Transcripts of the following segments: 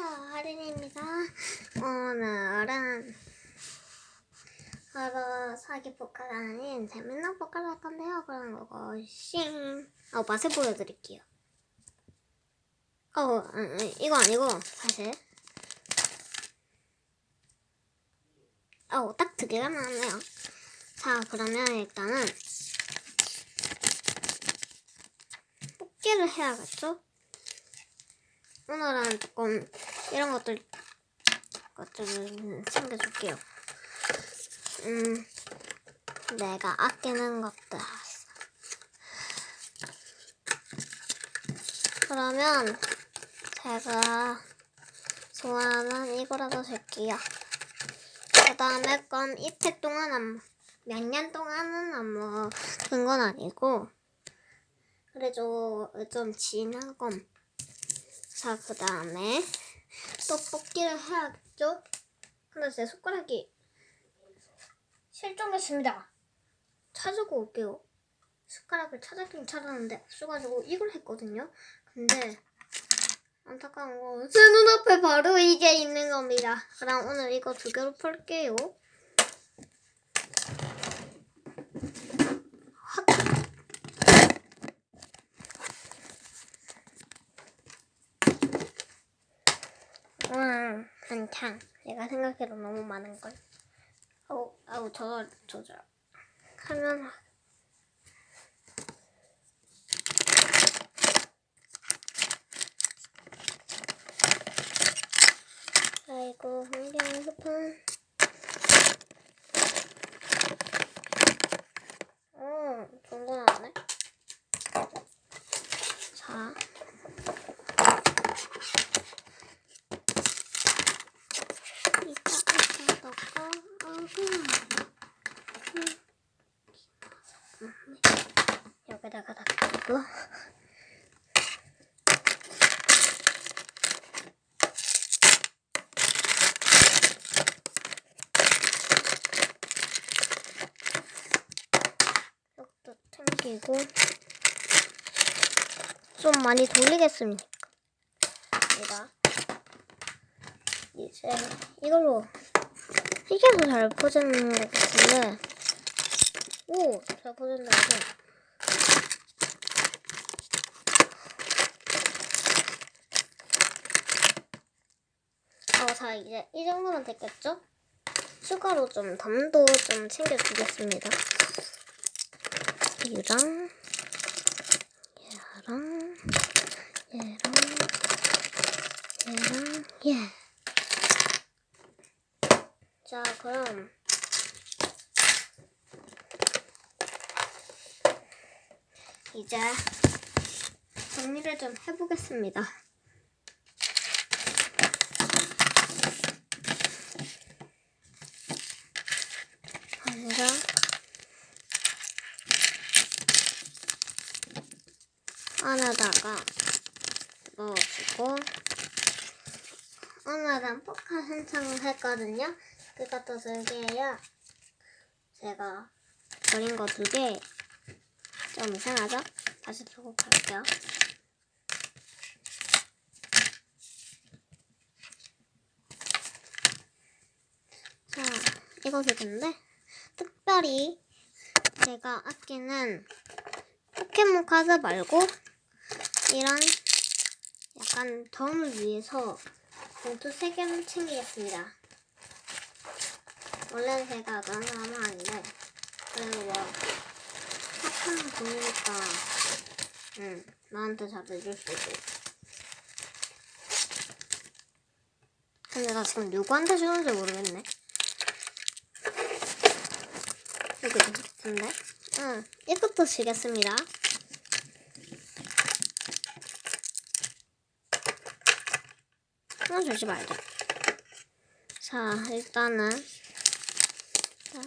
하린입니다. 오늘은 바로 사기 포카가 아닌 재밌는 포카를 할 건데요. 그런 거고 싱. 어 맛을 보여드릴게요. 어 음, 음, 이거 아니고 사실. 어 딱 두 개가 나왔네요. 자 그러면 일단은 뽑기를 해야겠죠? 오늘은 조금 이런 것들 것들을 챙겨줄게요. 음, 내가 아끼는 것들. 그러면 제가 좋아하는 이거라도 줄게요. 그 다음에 건 이틀 동안 안, 몇 년 동안은 안 먹은 건 아니고, 그래도 좀 진한 건. 자, 그 다음에 또 뽑기를 해야겠죠? 근데 제 손가락이 실종했습니다. 찾으고 올게요. 숟가락을 찾았긴 찾았는데 없어가지고 이걸 했거든요. 근데 안타까운 거제 눈앞에 바로 이게 있는 겁니다. 그럼 오늘 이거 두 개로 풀게요. 헛. 음, 한창. 내가 생각해도 너무 많은 걸. 아우, 아우, 저절, 저절. 하면 아이고, 환경 스푼. 어, 좋은 거 나왔네. 자. 이따 이따 넣고 어흥. 여기다가 đặt 고 챙기고 좀 많이 돌리겠습니다. 이제 이걸로 더잘 퍼지는 것 같은데 오, 잘 퍼진다 이거. 어, 자 이제 이 정도면 됐겠죠? 추가로 좀 담도 좀 챙겨주겠습니다. 이랑 얘랑 얘랑 얘랑 얘. 자 그럼 이제 정리를 좀 해보겠습니다. 먼저 안에다가 넣어주고 오늘은 포카 신청을 했거든요. 그것도 들게요. 제가 버린 거 두 개. 좀 이상하죠? 다시 들고 갈게요. 자, 이거 되겠는데? 특별히 제가 아끼는 포켓몬 카드 말고 이런 약간 덤을 위해서 봉투 3개는 챙기겠습니다. 원래는 제가 그런 사람은 아닌데 그래도 뭐 착한 분이니까 응, 나한테 잘해줄 수 있고. 근데 나 지금 누구한테 주는지 모르겠네. 여기 있는데? 응, 이것도 주겠습니다 하나 주지 말자 자 일단은 짠.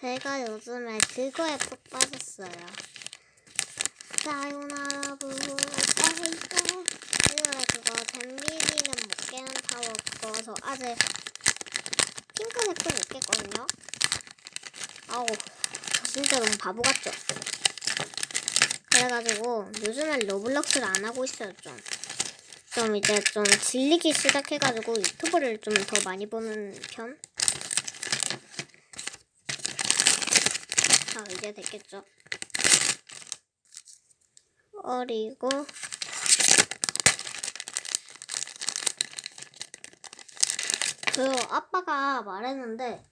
제가 요즘에 그거에 푹 빠졌어요. 사요나라 부부 빠이까 이번에 그거 잼비비는 못 깨는 타워 그거 저 아직 핑크색도 못 깼거든요. 아우 저 진짜 너무 바보 같죠? 그래가지고 요즘엔 러블럭스를 안 하고 있어요 좀. 좀 이제 좀 질리기 시작해가지고 유튜브를 좀 더 많이 보는 편. 자, 이제 됐겠죠. 어리고 그 아빠가 말했는데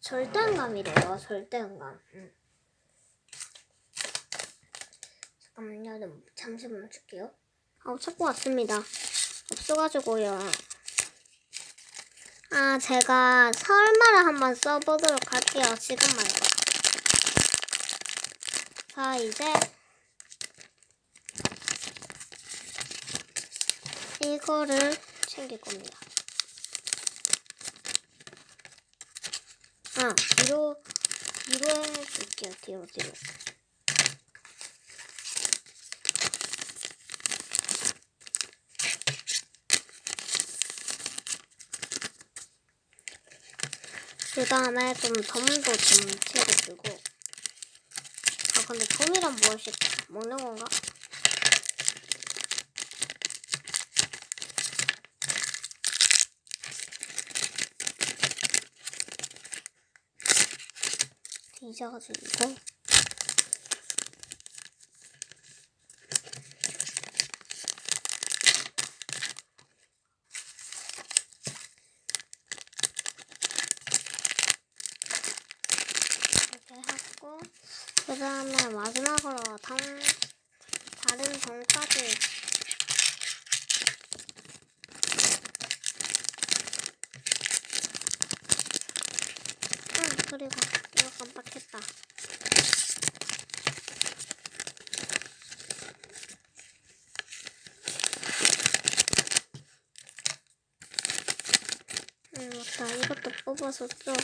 절대음감이래요. 절대음감. 응. 잠깐만요. 좀 잠시 멈출게요. 아, 찾고 왔습니다. 없어가지고요. 아, 제가 설마를 한번 써보도록 할게요. 지금 말고. 자, 이제 이거를 챙길 겁니다. 아, 뒤로, 뒤로 해줄게요. 뒤로, 뒤로. 그 다음에 좀 덤도 좀 채워주고. 아, 근데 덤이란 무엇이 먹는 건가? 뒤져가지고 이거. 이렇게 하고 그 다음에 마지막으로 당 다른 점까지. 응 그리고 이거 깜빡했다. 응 맞다. 이것도 뽑아서 좀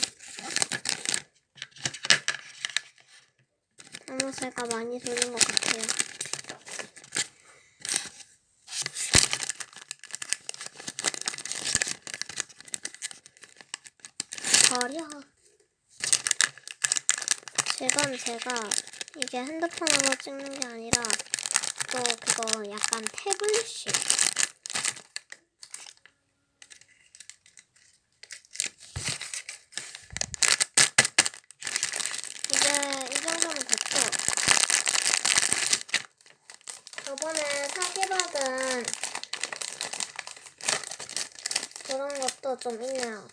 나무새가 많이 들린 것 같아요. 버려. 지금 제가 이게 핸드폰으로 찍는 게 아니라 또 그거 약간 태블릿식. 이제 이 정도면 됐죠? 저번에 사기받은 그런 것도 좀 있네요.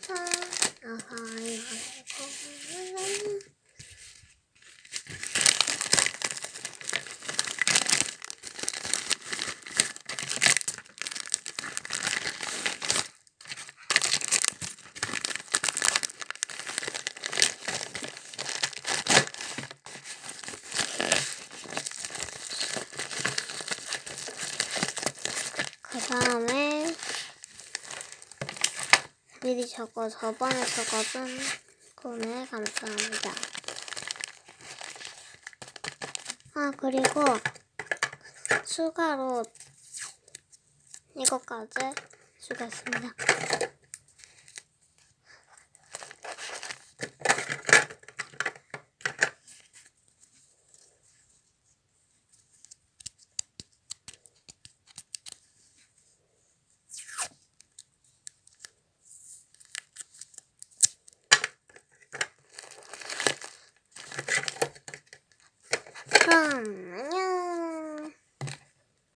자, 아하이, 아하이, 그 다음에 미리 적어 저번에 적어둔 거네 감사합니다. 아 그리고 추가로 이것까지 주겠습니다.